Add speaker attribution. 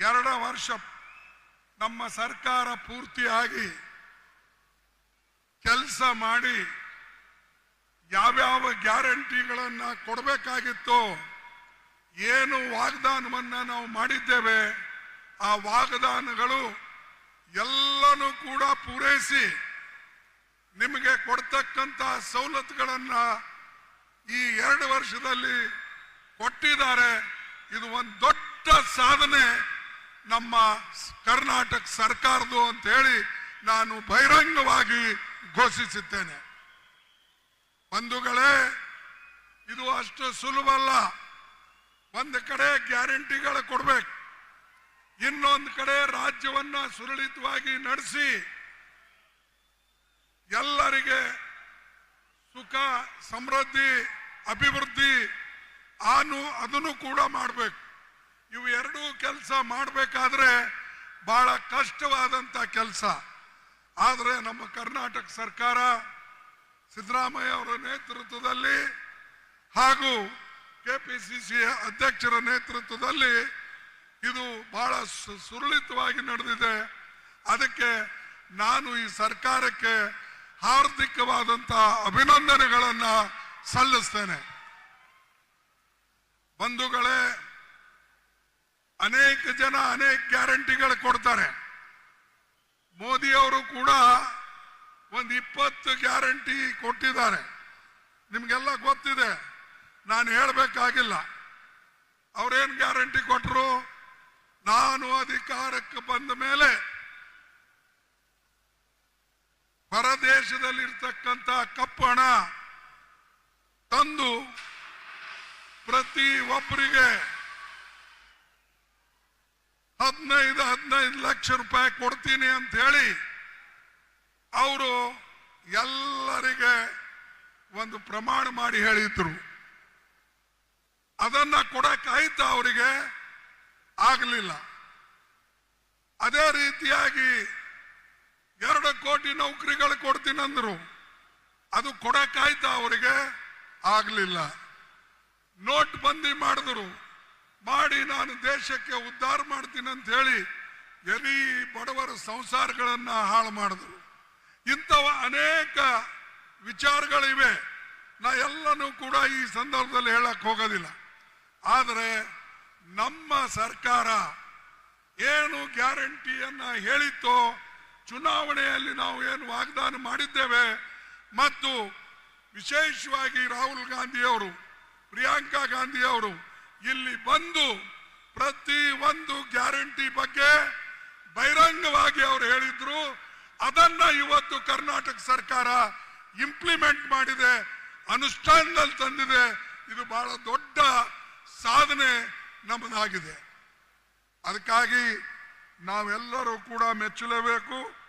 Speaker 1: ಎರಡು ವರ್ಷ ನಮ್ಮ ಸರ್ಕಾರ ಪೂರ್ತಿಯಾಗಿ ಕೆಲಸ ಮಾಡಿ ಯಾವ್ಯಾವ ಗ್ಯಾರಂಟಿಗಳನ್ನ ಕೊಡಬೇಕಾಗಿತ್ತು ಏನು ವಾಗ್ದಾನವನ್ನ ನಾವು ಮಾಡಿದ್ದೇವೆ, ಆ ವಾಗ್ದಾನಗಳು ಎಲ್ಲನೂ ಕೂಡ ಪೂರೈಸಿ ನಿಮಗೆ ಕೊಡ್ತಕ್ಕಂತ ಸವಲತ್ತುಗಳನ್ನ ಈ ಎರಡು ವರ್ಷದಲ್ಲಿ ಕೊಟ್ಟಿದ್ದಾರೆ. ಇದು ಒಂದು ದೊಡ್ಡ ಸಾಧನೆ. ನಮ್ಮ ಕರ್ನಾಟಕ ಸರ್ಕಾರದ್ದು ಅಂತ ಹೇಳಿ ನಾನು ಬಹಿರಂಗವಾಗಿ ಘೋಷಿಸುತ್ತೇನೆ ಬಂಧುಗಳೇ, ಇದು ಅಷ್ಟು ಸುಲಭ ಅಲ್ಲ. ಒಂದು ಕಡೆ ಗ್ಯಾರಂಟಿಗಳು ಕೊಡಬೇಕು. ಇನ್ನೊಂದು ಕಡೆ ರಾಜ್ಯವನ್ನ ಸುರಳಿತವಾಗಿ ನಡೆಸಿ ಎಲ್ಲರಿಗೆ ಸುಖ, ಸಮೃದ್ಧಿ, ಅಭಿವೃದ್ಧಿ ಆನು ಅದನ್ನು ಕೂಡ ಮಾಡಬೇಕು. ಇವು ಎರಡೂ ಕೆಲಸ ಮಾಡಬೇಕಾದ್ರೆ ಬಹಳ ಕಷ್ಟವಾದಂತ ಕೆಲಸ. ಆದರೆ ನಮ್ಮ ಕರ್ನಾಟಕ ಸರ್ಕಾರ ಸಿದ್ದರಾಮಯ್ಯ ಅವರ ನೇತೃತ್ವದಲ್ಲಿ ಹಾಗೂ ಕೆಪಿಸಿಸಿ ಅಧ್ಯಕ್ಷರ ನೇತೃತ್ವದಲ್ಲಿ ಇದು ಬಹಳ ಸು- ಸುರಳಿತವಾಗಿ ನಡೆದಿದೆ. ಅದಕ್ಕೆ ನಾನು ಈ ಸರ್ಕಾರಕ್ಕೆ ಹಾರ್ದಿಕವಾದಂತಹ ಅಭಿನಂದನೆಗಳನ್ನು ಸಲ್ಲಿಸ್ತೇನೆ. ಬಂಧುಗಳೇ ಅನೇಕ ಜನ ಅನೇಕ ಗ್ಯಾರಂಟಿಗಳು ಕೊಡ್ತಾರೆ. ಮೋದಿ ಅವರು ಕೂಡ ಒಂದು ಇಪ್ಪತ್ತು ಗ್ಯಾರಂಟಿ ಕೊಟ್ಟಿದ್ದಾರೆ. ನಿಮಗೆಲ್ಲ ಗೊತ್ತಿದೆ, ನಾನು ಹೇಳಬೇಕಾಗಿಲ್ಲ. ಅವ್ರೇನ್ ಗ್ಯಾರಂಟಿ ಕೊಟ್ಟರು ನಾನು ಅಧಿಕಾರಕ್ಕೆ ಬಂದ ಮೇಲೆ ಪರದೇಶದಲ್ಲಿ ಕಪ್ಪು ಹಣ ತಂದು ಪ್ರತಿ ಒಬ್ಬರಿಗೆ ಹದಿನೈದು ಹದಿನೈದು ಲಕ್ಷ ರೂಪಾಯಿ ಕೊಡ್ತೀನಿ ಅಂತ ಹೇಳಿ ಅವರು ಎಲ್ಲರಿಗೆ ಒಂದು ಪ್ರಮಾಣ ಮಾಡಿ ಹೇಳಿದ್ರು. ಅದನ್ನ ಕೊಡಕ್ಕಾಯ್ತು ಅವರಿಗೆ? ಆಗಲಿಲ್ಲ. ಅದೇ ರೀತಿಯಾಗಿ ಎರಡು ಕೋಟಿ ನೌಕರಿಗಳು ಕೊಡ್ತೀನಂದ್ರು ಅದು ಕೊಡಕ್ಕಾಯ್ತಾ ಅವರಿಗೆ? ಆಗಲಿಲ್ಲ. ನೋಟ್ ಬಂದಿ ಮಾಡಿದ್ರು. ಮಾಡಿ ನಾನು ದೇಶಕ್ಕೆ ಉದ್ಧಾರ ಮಾಡ್ತೀನಿ ಅಂತ ಹೇಳಿ ಎಲ್ಲಿ ಬಡವರ ಸಂಸಾರಗಳನ್ನ ಹಾಳು ಮಾಡಿದ್ರು. ಇಂಥವ ಅನೇಕ ವಿಚಾರಗಳಿವೆ. ನಾ ಎಲ್ಲನೂ ಕೂಡ ಈ ಸಂದರ್ಭದಲ್ಲಿ ಹೇಳಕ್ ಹೋಗೋದಿಲ್ಲ. ಆದರೆ ನಮ್ಮ ಸರ್ಕಾರ ಏನು ಗ್ಯಾರಂಟಿಯನ್ನ ಹೇಳಿತ್ತೋ ಚುನಾವಣೆಯಲ್ಲಿ ನಾವು ಏನು ವಾಗ್ದಾನ ಮಾಡಿದ್ದೇವೆ ಮತ್ತು ವಿಶೇಷವಾಗಿ ರಾಹುಲ್ ಗಾಂಧಿ ಅವರು ಪ್ರಿಯಾಂಕಾ ಗಾಂಧಿ ಅವರು ಇಲ್ಲಿ ಬಂದು ಪ್ರತಿ ಒಂದು ಗ್ಯಾರಂಟಿ ಬಗ್ಗೆ ಬಹಿರಂಗವಾಗಿ ಅವರು ಹೇಳಿದ್ರು. ಅದನ್ನ ಇವತ್ತು ಕರ್ನಾಟಕ ಸರ್ಕಾರ ಇಂಪ್ಲಿಮೆಂಟ್ ಮಾಡಿದೆ, ಅನುಷ್ಠಾನದಲ್ಲಿ ತಂದಿದೆ. ಇದು ಬಹಳ ದೊಡ್ಡ ಸಾಧನೆ ನಮ್ಮದಾಗಿದೆ. ಅದಕ್ಕಾಗಿ ನಾವೆಲ್ಲರೂ ಕೂಡ ಮೆಚ್ಚಲೇಬೇಕು.